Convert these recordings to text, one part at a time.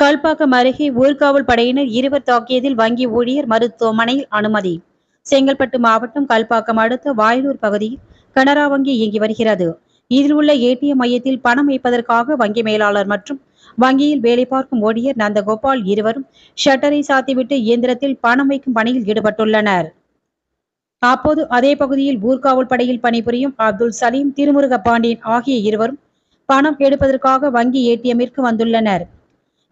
கல்பாக்கம் அருகே ஊர்காவல் படையினர் இருவர் தாக்கியதில் வங்கி ஊழியர் மருத்துவமனையில் அனுமதி. செங்கல்பட்டு மாவட்டம் கல்பாக்கம் அடுத்த வாயலூர் பகுதியில் கனரா வங்கி இயங்கி வருகிறது. இதில் உள்ள ஏடிஎம் மையத்தில் பணம் வைப்பதற்காக வங்கி மேலாளர் மற்றும் வங்கியில் வேலை பார்க்கும் ஊழியர் நந்தகோபால் இருவரும் ஷட்டரை சாத்திவிட்டு இயந்திரத்தில் பணம் வைக்கும் பணியில் ஈடுபட்டுள்ளனர். அப்போது அதே பகுதியில் ஊர்காவல் படையில் பணிபுரியும் அப்துல் சலீம் திருமுருக பாண்டியன் ஆகிய இருவரும் பணம் எடுப்பதற்காக வங்கி ஏடிஎம்மிற்கு வந்துள்ளனர்.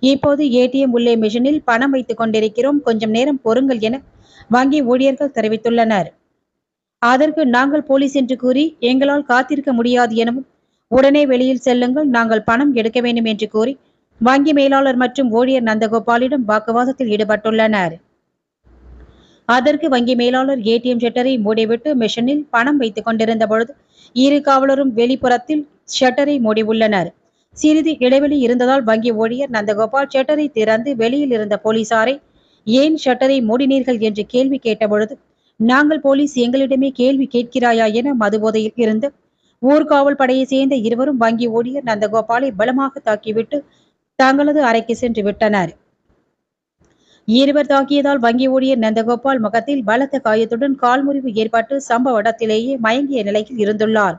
இப்போது ஏடிஎம் உள்ளே மிஷினில் பணம் வைத்துக் கொண்டிருக்கிறோம். கொஞ்சம் நேரம் பொறுங்கள் என வங்கி ஊழியர்கள் தெரிவித்துள்ளனர். அதற்கு நாங்கள் போலீஸ் என்று கூறி எங்களால் காத்திருக்க முடியாது எனவும் உடனே வெளியில் செல்லுங்கள் நாங்கள் பணம் எடுக்க வேண்டும் என்று கூறி வங்கி மேலாளர் மற்றும் ஊழியர் நந்தகோபாலிடம் வாக்குவாதத்தில் ஈடுபட்டுள்ளனர். அதற்கு வங்கி மேலாளர் ஏடிஎம் ஷட்டரை மூடிவிட்டு மிஷினில் பணம் வைத்துக் கொண்டிருந்த பொழுது இரு காவலரும் வெளிப்புறத்தில் ஷட்டரை மூடியுள்ளனர். சிறிது இடைவெளி இருந்ததால் வங்கி ஊழியர் நந்தகோபால் ஷட்டரை திறந்து வெளியில் இருந்த போலீசாரை ஏன் ஷட்டரை மூடினீர்கள்? என்று கேள்வி கேட்டபொழுது நாங்கள் போலீஸ் எங்களிடமே கேள்வி கேட்கிறாயா? என மதுபோதையில் இருந்து ஊர்காவல் படையை சேர்ந்த இருவரும் வங்கி ஊழியர் நந்தகோபாலை பலமாக தாக்கிவிட்டு தங்களது அறைக்கு சென்று விட்டனர். இருவர் தாக்கியதால் வங்கி ஊழியர் நந்தகோபால் முகத்தில் பலத்த காயத்துடன் கால் முறிவு ஏற்பட்டு சம்பவ இடத்திலேயே மயங்கிய நிலையில் இருந்துள்ளார்.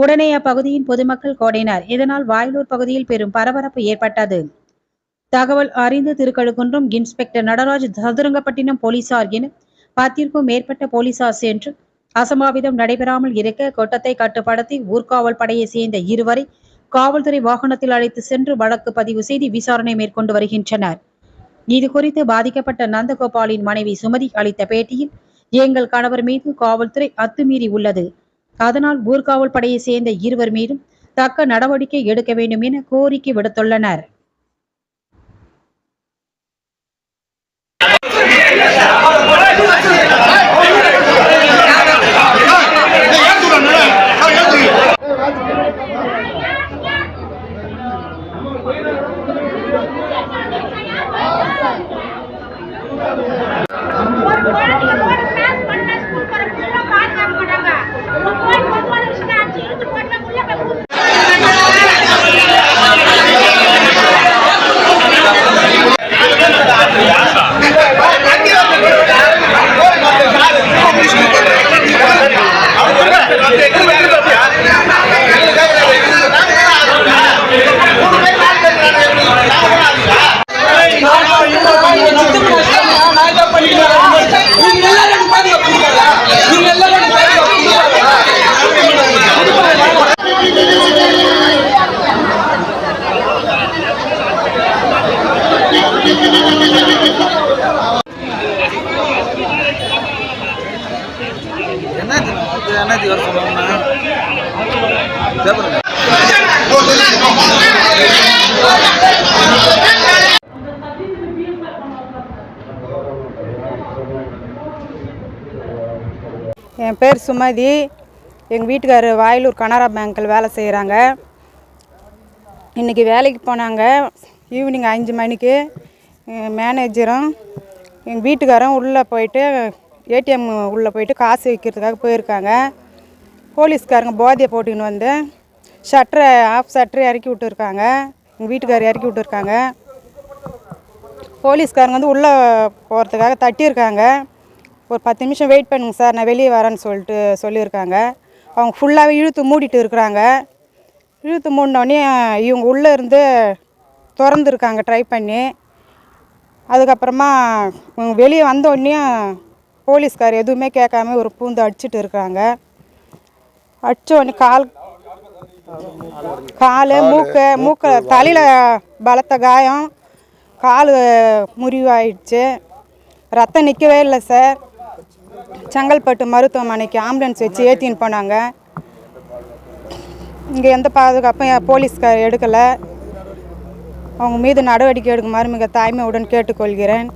உடனே அப்பகுதியின் பொதுமக்கள் கோடினார். இதனால் வாயிலூர் பகுதியில் பெரும் பரபரப்பு ஏற்பட்டது. தகவல் அறிந்து திருக்கழுக்குன்றம் இன்ஸ்பெக்டர் நடராஜ் சதுரங்கப்பட்டினம் போலீசார் என பத்திற்கும் மேற்பட்ட போலீசார் சென்று அசம்பாவிதம் நடைபெறாமல் இருக்க கொட்டத்தை கட்டுப்படுத்தி ஊர்காவல் படையை சேர்ந்த இருவரை காவல்துறை வாகனத்தில் அழைத்து சென்று வழக்கு பதிவு செய்து விசாரணை மேற்கொண்டு வருகின்றனர். இது குறித்து பாதிக்கப்பட்ட நந்தகோபாலின் மனைவி சுமதி அளித்த பேட்டியில் எங்கள் கணவர் மீது காவல்துறை அத்துமீறி உள்ளது. அதனால் ஊர்காவல் படையை சேர்ந்த இருவர் மீதும் தக்க நடவடிக்கை எடுக்க வேண்டும் என கோரிக்கை விடுத்துள்ளனர். என் பேர் சுமதி. எங்கள் வீட்டுக்காரர் வாயிலூர் கனரா பேங்க்கில் வேலை செய்கிறாங்க இன்றைக்கி வேலைக்கு போனாங்க. ஈவினிங் அஞ்சு மணிக்கு மேனேஜரும் எங்கள் வீட்டுக்காரரும் உள்ளே போயிட்டு ஏடிஎம் உள்ளே போயிட்டு காசு வைக்கிறதுக்காக போயிருக்காங்க. போலீஸ்காரங்க போதையை போட்டுக்கின்னு வந்து ஷட்டரை ஆஃப் ஷட்டரை இறக்கி விட்டுருக்காங்க. எங்கள் வீட்டுக்காரர் இறக்கி விட்டுருக்காங்க. போலீஸ்காரங்க வந்து உள்ளே போகிறதுக்காக தட்டியிருக்காங்க. ஒரு பத்து நிமிஷம் வெயிட் பண்ணுங்க சார் நான் வெளியே வரேன்னு சொல்லிட்டு சொல்லியிருக்காங்க. அவங்க ஃபுல்லாகவே இழுத்து மூடிட்டு இருக்கிறாங்க. இழுத்து மூடினோடனே இவங்க உள்ளே இருந்து திறந்துருக்காங்க ட்ரை பண்ணி. அதுக்கப்புறமா வெளியே வந்தோடனே போலீஸ்கார் எதுவுமே கேட்காம ஒரு பூந்து அடிச்சுட்டு இருக்காங்க. அடிச்ச கால் கால் மூக்கு மூக்கு தலையில் பலத்த காயம். கால் முறிவாயிடுச்சு. ரத்தம் நிற்கவே இல்லை சார். செங்கல்பட்டு மருத்துவமனைக்கு ஆம்புலன்ஸ் வச்சு ஏற்றின்னு போனாங்க. இங்கே எந்த பாதுகாப்பும் என் போலீஸ்கார் எடுக்கலை. அவங்க மீது நடவடிக்கை எடுக்குமாறு மிக தாய்மையுடன் கேட்டுக்கொள்கிறேன்.